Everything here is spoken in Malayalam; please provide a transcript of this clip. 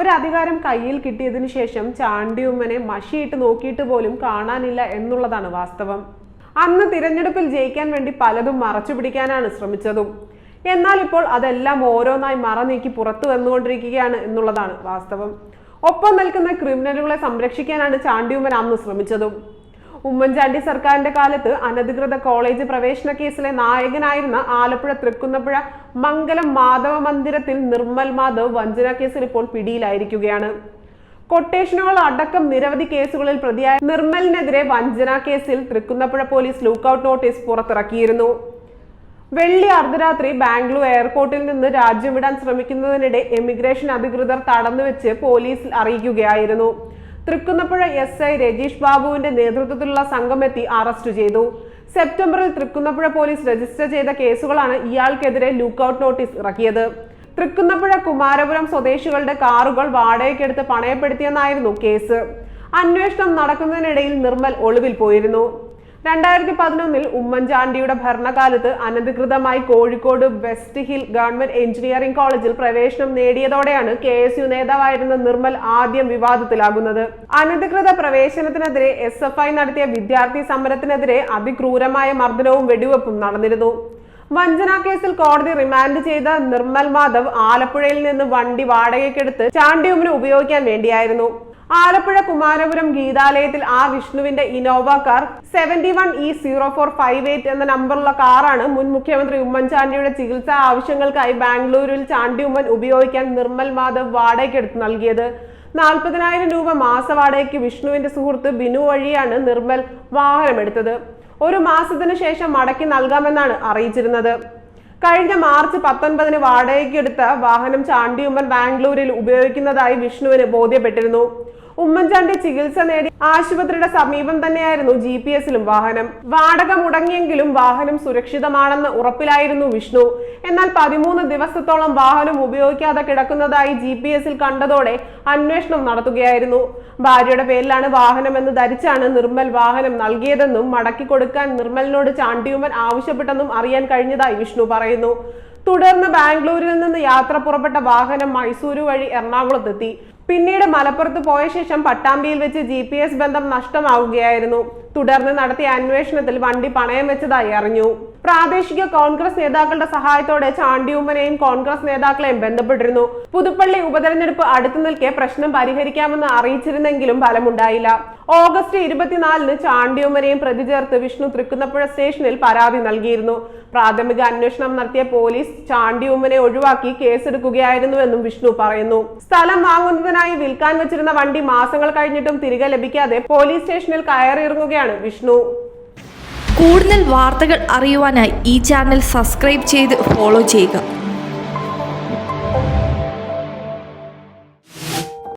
ഒരു അധികാരം കയ്യിൽ കിട്ടിയതിനു ശേഷം ചാണ്ടിയുമ്മനെ മഷിയിട്ട് നോക്കിയിട്ട് പോലും കാണാനില്ല എന്നുള്ളതാണ് വാസ്തവം. അന്ന് തിരഞ്ഞെടുപ്പിൽ ജയിക്കാൻ വേണ്ടി പലതും മറച്ചു പിടിക്കാനാണ് ശ്രമിച്ചതും. എന്നാൽ ഇപ്പോൾ അതെല്ലാം ഓരോന്നായി മറ നീക്കി പുറത്തു വന്നുകൊണ്ടിരിക്കുകയാണ് എന്നുള്ളതാണ് വാസ്തവം. ഒപ്പം നിൽക്കുന്ന ക്രിമിനലുകളെ സംരക്ഷിക്കാനാണ് ചാണ്ടിയുമ്മൻ അന്ന് ശ്രമിച്ചതും. ഉമ്മൻചാണ്ടി സർക്കാരിന്റെ കാലത്ത് അനധികൃത കോളേജ് പ്രവേശന കേസിലെ നായകനായിരുന്ന ആലപ്പുഴ തൃക്കുന്നപ്പുഴ മംഗലം മാധവ മന്ദിരത്തിൽ നിർമ്മൽ മാധവ് വഞ്ചന കേസിൽ ഇപ്പോൾ പിടിയിലായിരിക്കുകയാണ്. കൊട്ടേഷനുകൾ അടക്കം നിരവധി കേസുകളിൽ പ്രതിയായ നിർമ്മലിനെതിരെ വഞ്ചന കേസിൽ തൃക്കുന്നപ്പുഴ പോലീസ് ലുക്കൌട്ട് നോട്ടീസ് പുറത്തിറക്കിയിരുന്നു. വെള്ളി അർദ്ധരാത്രി ബാംഗ്ലൂർ എയർപോർട്ടിൽ നിന്ന് രാജ്യം വിടാൻ ശ്രമിക്കുന്നതിനിടെ എമിഗ്രേഷൻ അധികൃതർ തടഞ്ഞുവെച്ച് പോലീസിൽ അറിയിക്കുകയായിരുന്നു. തൃക്കുന്നപ്പുഴ എസ് ഐ രജീഷ് ബാബുവിന്റെ നേതൃത്വത്തിലുള്ള സംഘമെത്തി അറസ്റ്റ് ചെയ്തു. സെപ്റ്റംബറിൽ തൃക്കുന്നപ്പുഴ പോലീസ് രജിസ്റ്റർ ചെയ്ത കേസുകളാണ് ഇയാൾക്കെതിരെ ലുക്കൌട്ട് നോട്ടീസ് ഇറക്കിയത്. തൃക്കുന്നപ്പുഴ കുമാരപുരം സ്വദേശികളുടെ കാറുകൾ വാടകയ്ക്കെടുത്ത് പണയപ്പെടുത്തിയെന്നായിരുന്നു കേസ്. അന്വേഷണം നടക്കുന്നതിനിടയിൽ നിർമ്മൽ ഒളിവിൽ പോയിരുന്നു. രണ്ടായിരത്തി പതിനൊന്നിൽ ഉമ്മൻചാണ്ടിയുടെ ഭരണകാലത്ത് അനധികൃതമായി Kozhikode west hill government engineering കോളേജിൽ പ്രവേശനം നേടിയതോടെയാണ് കെ എസ് യു നേതാവായിരുന്ന നിർമ്മൽ ആദ്യം വിവാദത്തിലാകുന്നത്. അനധികൃത പ്രവേശനത്തിനെതിരെ എസ് എഫ് ഐ നടത്തിയ വിദ്യാർത്ഥി സമരത്തിനെതിരെ അതിക്രൂരമായ മർദ്ദനവും വെടിവെപ്പും നടന്നിരുന്നു. വഞ്ചന കേസിൽ കോടതി റിമാൻഡ് ചെയ്ത നിർമ്മൽ മാധവ് ആലപ്പുഴയിൽ നിന്ന് വണ്ടി വാടകയ്ക്കെടുത്ത് ചാണ്ടിയുമിന് ഉപയോഗിക്കാൻ വേണ്ടിയായിരുന്നു. ആലപ്പുഴ കുമാരപുരം ഗീതാലയത്തിൽ ആ വിഷ്ണുവിന്റെ Innova car seventy one E zero four five eight എന്ന നമ്പറുള്ള കാറാണ് മുൻ മുഖ്യമന്ത്രി ഉമ്മൻചാണ്ടിയുടെ ചികിത്സാ ആവശ്യങ്ങൾക്കായി ബാംഗ്ലൂരിൽ ചാണ്ടി ഉമ്മൻ ഉപയോഗിക്കാൻ നിർമ്മൽ മാധവ് വാടകയ്ക്കെടുത്ത് നൽകിയത്. നാൽപ്പതിനായിരം രൂപ മാസവാടകയ്ക്ക് വിഷ്ണുവിന്റെ സുഹൃത്ത് ബിനു വഴിയാണ് നിർമ്മൽ വാഹനമെടുത്തത്. ഒരു മാസത്തിനു ശേഷം മടക്കി നൽകാമെന്നാണ് അറിയിച്ചിരുന്നത്. കഴിഞ്ഞ മാർച്ച് പത്തൊൻപതിന് വാടകയ്ക്കെടുത്ത വാഹനം ചാണ്ടിയുമ്മൻ ബാംഗ്ലൂരിൽ ഉപയോഗിക്കുന്നതായി വിഷ്ണുവിന് ബോധ്യപ്പെട്ടിരുന്നു. ഉമ്മൻചാണ്ടി ചികിത്സ നേടി ആശുപത്രിയുടെ സമീപം തന്നെയായിരുന്നു ജി പി എസിലും വാഹനം. വാടക മുടങ്ങിയെങ്കിലും വാഹനം സുരക്ഷിതമാണെന്ന് ഉറപ്പിലായിരുന്നു വിഷ്ണു. എന്നാൽ പതിമൂന്ന് ദിവസത്തോളം വാഹനം ഉപയോഗിക്കാതെ കിടക്കുന്നതായി ജി പി എസിൽ കണ്ടതോടെ അന്വേഷണം നടത്തുകയായിരുന്നു. ഭാര്യയുടെ പേരിലാണ് വാഹനം എന്ന് ധരിച്ചാണ് നിർമ്മൽ വാഹനം നൽകിയതെന്നും മടക്കി കൊടുക്കാൻ നിർമ്മലിനോട് ചാണ്ടിയുമ്മൻ ആവശ്യപ്പെട്ടെന്നും അറിയാൻ കഴിഞ്ഞതായി വിഷ്ണു പറയുന്നു. തുടർന്ന് ബാംഗ്ലൂരിൽ നിന്ന് യാത്ര പുറപ്പെട്ട വാഹനം മൈസൂരു വഴി എറണാകുളത്തെത്തി. പിന്നീട് മലപ്പുറത്ത് പോയ ശേഷം പട്ടാമ്പിയിൽ വെച്ച് ജി പി എസ് ബന്ധം നഷ്ടമാവുകയായിരുന്നു. തുടർന്ന് നടത്തിയ അന്വേഷണത്തിൽ വണ്ടി പണയം വെച്ചതായി അറിഞ്ഞു. പ്രാദേശിക കോൺഗ്രസ് നേതാക്കളുടെ സഹായത്തോടെ ചാണ്ടിയുമ്മനെയും കോൺഗ്രസ് നേതാക്കളെയും ബന്ധപ്പെട്ടിരുന്നു. പുതുപ്പള്ളി ഉപതെരഞ്ഞെടുപ്പ് അടുത്തു നിൽക്കെ പ്രശ്നം പരിഹരിക്കാമെന്ന് അറിയിച്ചിരുന്നെങ്കിലും ഫലമുണ്ടായില്ല. ഓഗസ്റ്റ് ഇരുപത്തിനാലിന് ചാണ്ടിയുമ്മനെയും പ്രതി ചേർത്ത് വിഷ്ണു തൃക്കുന്നപ്പുഴ സ്റ്റേഷനിൽ പരാതി നൽകിയിരുന്നു. പ്രാഥമിക അന്വേഷണം നടത്തിയ പോലീസ് ചാണ്ടിയുമ്മനെ ഒഴിവാക്കി കേസെടുക്കുകയായിരുന്നുവെന്നും വിഷ്ണു പറയുന്നു. സ്ഥലം വാങ്ങുന്നതിനായി വിൽക്കാൻ വെച്ചിരുന്ന വണ്ടി മാസങ്ങൾ കഴിഞ്ഞിട്ടും തിരികെ ലഭിക്കാതെ പോലീസ് സ്റ്റേഷനിൽ കയറിയിറങ്ങുകയാണ് വിഷ്ണു. കൂടുതൽ വാർത്തകൾ അറിയുവാനായി ഈ ചാനൽ സബ്സ്ക്രൈബ് ചെയ്ത് ഫോളോ ചെയ്യുക.